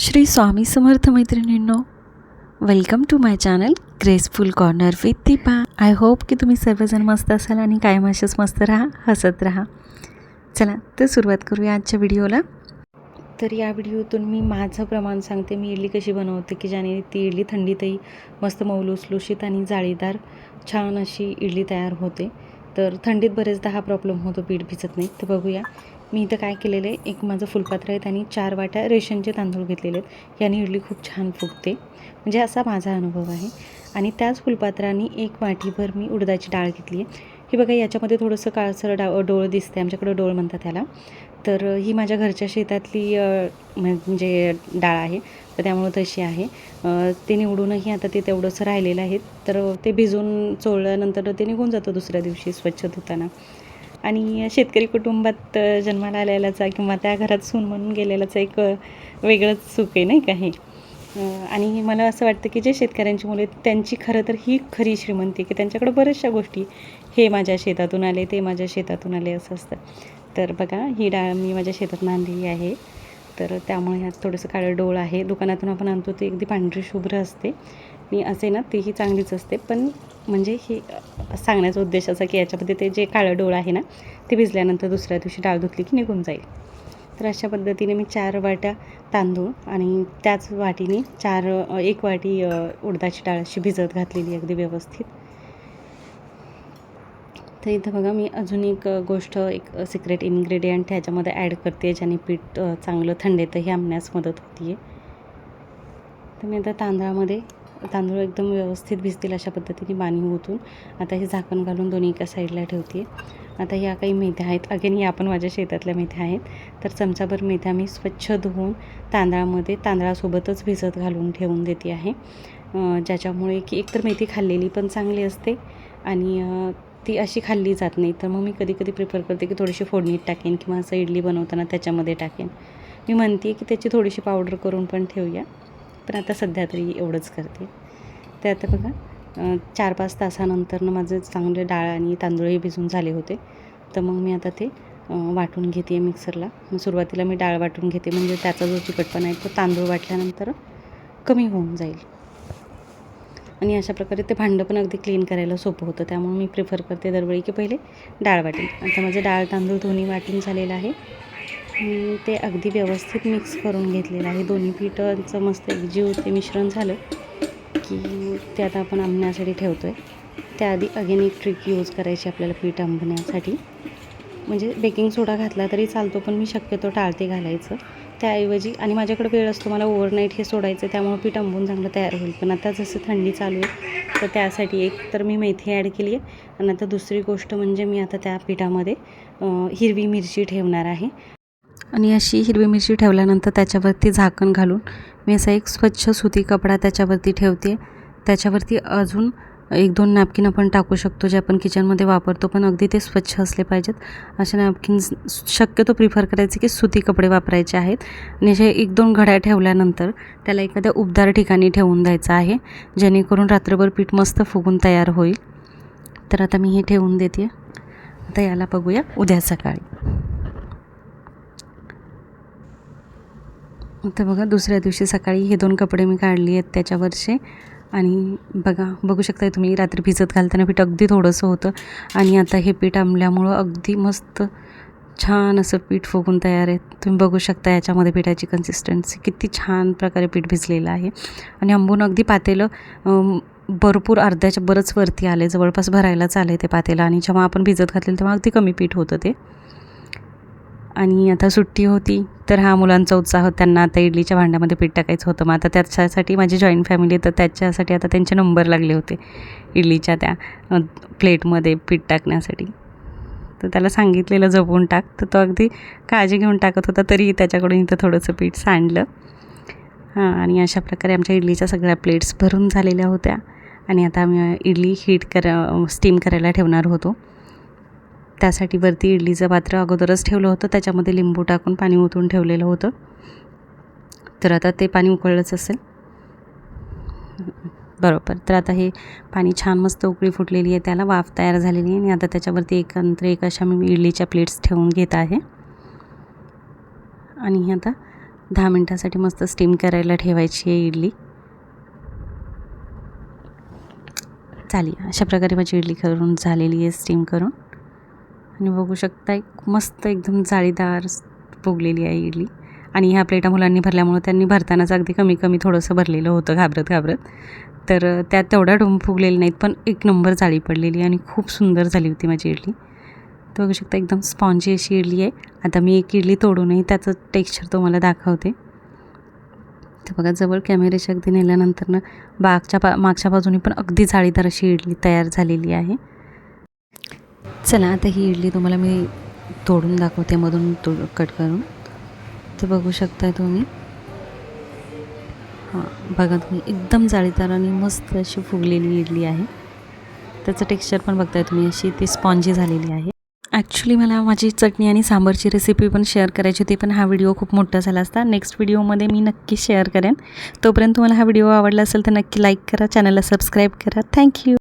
श्री स्वामी समर्थ मैत्रिणींनो welcome to my channel graceful corner with Deepa I hope की तुम्ही सर्वजण मस्त असाल आणि कायम असेच मस्त राहा हसत राहा. चला तर सुरुवात करूया आजच्या व्हिडिओला. तर या व्हिडिओतून मी माझं प्रमाण सांगते. मी इडली कशी बनवते की ज्याने ती इडली थंडीतही मस्त मौलूसलुशीत आणि जाळीदार छान अशी इडली तयार होते. तर थंडीत बरेचदा हा प्रॉब्लेम होतो पीठ भिजत नाही. तर बघूया. मी इथं काय केलेलं आहे? एक माझं फुलपात्र आहे आणि चार वाट्या रेशनचे तांदूळ घेतलेले आहेत. याने इडली खूप छान फुगते. म्हणजे असा माझा अनुभव आहे. आणि त्याच फुलपात्राने एक वाटीभर मी उडदाची डाळ घेतली आहे. की बघा याच्यामध्ये थोडंसं काळसर डा डोळ दिसते आमच्याकडं डोळ म्हणतात त्याला. तर ही माझ्या घरच्या शेतातली म्हणजे डाळ आहे तर त्यामुळं तशी आहे. ते निवडूनही आता ते तेवढंसं राहिलेलं आहे तर ते भिजून चोळल्यानंतर ते निघून जातं दुसऱ्या दिवशी स्वच्छ धुताना. आणि शेतकरी कुटुंबात जन्माला आलेल्याचा किंवा त्या घरात सून म्हणून गेलेल्याचं एक वेगळंच सुख आहे नाही का हे? आणि मला असं वाटतं की जे शेतकऱ्यांची मुले आहेत, त्यांची खरं तर ही खरी श्रीमंती आहे की त्यांच्याकडं बऱ्याचशा गोष्टी हे माझ्या शेतातून आले ते माझ्या शेतातून आले असं असतं. तर बघा ही डाळ मी माझ्या शेतात आणलेली आहे. तर त्यामुळे ह्यात थोडंसं काळं डोळ आहे. दुकानातून आपण आणतो ती अगदी पांढरी शुभ्र असते. मी असे ना तीही चांगलीच असते. पण म्हणजे हे सांगण्याचा उद्देश असा की याच्यामध्ये ते जे काळं डोळ आहे ना ते भिजल्यानंतर दुसऱ्या दिवशी डाळ धुतली की निघून जाईल. तर अशा पद्धतीने मी चार वाट्या तांदूळ आणि त्याच वाटीने चार एक वाटी उडदाची डाळ अशी भिजत घातलेली अगदी व्यवस्थित. तर इथं बघा मी अजून एक गोष्ट एक सिक्रेट इन्ग्रेडियंट ह्याच्यामध्ये ॲड करते ज्याने पीठ चांगलं थंडेतही आणण्यास मदत होती आहे तर मी आता तांदळामध्ये तांदूळ एकदम व्यवस्थित भिजतील अशा पद्धतीने पाणी ओतून आता हे झाकण घालून दोन्ही एका साईडला ठेवते आता ह्या काही मेथ्या आहेत. अगेन या पण माझ्या शेतातल्या मेथ्या आहेत. तर चमचाभर मेथ्या मी स्वच्छ धुवून तांदळामध्ये तांदळासोबतच भिजत घालून ठेवून देते आहे. ज्याच्यामुळे की एकतर मेथी खाल्लेली पण चांगली असते आणि ती अशी खाल्ली जात नाही. तर मग मी कधी कधी प्रिफर करते की थोडीशी फोडणीत टाकेन किंवा असं इडली बनवताना त्याच्यामध्ये टाकेन. मी म्हणते की त्याची थोडीशी पावडर करून पण ठेवूया. पण आता सध्या तरी एवढंच करते. ते आता बघा चार पाच तासानंतरनं माझे चांगले डाळ आणि तांदूळही भिजून झाले होते. तर मग मी आता ते वाटून घेते आहे मिक्सरला मग सुरुवातीला मी डाळ वाटून घेते. म्हणजे त्याचा जो चिकटपणा आहे तो तांदूळ वाटल्यानंतर कमी होऊन जाईल. आणि अशा प्रकारे ते भांडं पण अगदी क्लीन करायला सोपं होतं. त्यामुळे मी प्रिफर करते दरवेळी की पहिले डाळ वाटेल आता माझं डाळ तांदूळ दोन्ही वाटून झालेलं आहे. मी ते अगदी व्यवस्थित मिक्स करून घेतलेलं आहे. दोन्ही पिठांचं मस्त एकजीव ते मिश्रण झालं की ते आता आपण आंबण्यासाठी ठेवतो आहे त्याआधी अगेन एक ट्रिक यूज करायची आपल्याला पीठ आंबण्यासाठी. म्हणजे बेकिंग सोडा घातला तरी चालतो पण मी शक्यतो टाळते घालायचं. त्याऐवजी आणि माझ्याकडे वेळ असतो मला ओव्हरनाईट हे सोडायचं आहे त्यामुळं पीठ आंबून चांगलं तयार होईल. पण आता जसं थंडी चालू आहे तर त्यासाठी एक तर मी मेथी ॲड केली आहे. आणि आता दुसरी गोष्ट म्हणजे मी आता त्या पिठामध्ये हिरवी मिरची ठेवणार आहे. आणि अशी हिरवी मिरची ठेवल्यानंतर त्याच्यावरती झाकण घालून मी असा एक स्वच्छ सुती कपडा त्याच्यावरती ठेवते. त्याच्यावरती अजून एक दोन नॅपकिन आपण टाकू शकतो जे आपण किचनमध्ये वापरतो पण अगदी ते स्वच्छ असले पाहिजेत. असे नॅपकिन्स शक्यतो प्रिफर करायचे की सुती कपडे वापरायचे आहेत. आणि असे एक दोन घड्या ठेवल्यानंतर त्याला एखाद्या उबदार ठिकाणी ठेवून द्यायचं आहे जेणेकरून रात्रभर पीठ मस्त फुगून तयार होईल. तर आता मी हे ठेवून देते. आता याला बघूया उद्या सकाळी. तर बघा दुसऱ्या दिवशी सकाळी हे दोन कपडे मी काढली आहेत त्याच्यावरचे. आणि बघा बघू शकताय तुम्ही रात्री भिजत घालताना पीठ अगदी थोडंसं होतं. आणि आता हे पीठ आंबल्यामुळं अगदी मस्त छान असं पीठ फुगून तयार आहे. तुम्ही बघू शकता याच्यामध्ये पिठाची कन्सिस्टन्सी किती छान प्रकारे पीठ भिजलेलं आहे. आणि आंबून अगदी पातेलं भरपूर अर्ध्याच्या बरंच वरती आले जवळपास भरायलाच आले ते पातेलं. आणि जेव्हा आपण भिजत घातलेलं तेव्हा अगदी कमी पीठ होतं ते. आणि आता सुट्टी होती तर हा मुलांचा उत्साह त्यांना आता इडलीच्या भांड्यामध्ये पीठ टाकायचं होतं. मग आता त्याच्यासाठी माझी जॉईंट फॅमिली तर त्याच्यासाठी आता त्यांचे नंबर लागले होते इडलीच्या त्या प्लेटमध्ये पीठ टाकण्यासाठी. तर त्याला सांगितलेलं जपून टाक. तर तो अगदी काळजी घेऊन टाकत होता तरी त्याच्याकडून इथं थोडंसं पीठ सांडलं. हां आणि अशा प्रकारे आमच्या इडलीच्या सगळ्या प्लेट्स भरून झालेल्या होत्या. आणि आता आम्ही इडली हीट करा स्टीम करायला ठेवणार होतो. त्यासाठी वरती इडलीचं पात्र अगोदरच ठेवलं होतं. त्याच्यामध्ये लिंबू टाकून पाणी ओतून ठेवलेलं होतं. तर आता ते पाणी उकळलंच असेल. बरोबर. तर आता हे पाणी छान मस्त उकळी फुटलेली आहे. त्याला वाफ तयार झालेली आहे. आणि आता त्याच्यावरती एकंतर एक अशा मी इडलीच्या प्लेट्स ठेवून घेत आहे. आणि हे आता दहा मिनटासाठी मस्त स्टीम करायला ठेवायची आहे इडली. चालेल. अशा प्रकारे माझी इडली करून झालेली आहे स्टीम करून. आणि बघू शकता एक मस्त एकदम जाळीदार फुगलेली आहे इडली. आणि ह्या प्लेटा मुलांनी भरल्यामुळं त्यांनी भरतानाच अगदी कमी कमी थोडंसं भरलेलं होतं घाबरत घाबरत. तर त्यात तेवढ्या डोंब फुगलेले नाहीत पण एक नंबर जाळी पडलेली आणि खूप सुंदर झाली होती माझी इडली. तर बघू शकता एकदम स्पॉन्जी अशी इडली आहे. आता मी एक इडली तोडूनही त्याचं टेक्स्चर तुम्हाला दाखवते. तर बघा जवळ कॅमेऱ्याच्या अगदी नेल्यानंतर ना बागच्या पा मागच्या बाजूनी पण अगदी जाळीदार अशी इडली तयार झालेली आहे. चला आता ही इडली तुम्हाला मी तोडून दाखवते मधून तो कट करून. तर बघू शकता तुम्ही. हां बघा तुम्ही एकदम जाळीदार आणि मस्त अशी फुगलेली इडली आहे. त्याचं टेक्स्चर पण बघताय तुम्ही अशी ती स्पॉन्जी झालेली आहे. ॲक्च्युली मला माझी चटणी आणि सांबारची रेसिपी पण शेअर करायची होती पण हा व्हिडिओ खूप मोठा झाला असता. नेक्स्ट व्हिडिओमध्ये मी नक्की शेअर करेन. तोपर्यंत तुम्हाला हा व्हिडिओ आवडला असेल तर नक्की लाईक करा चॅनलला सबस्क्राईब करा. थँक्यू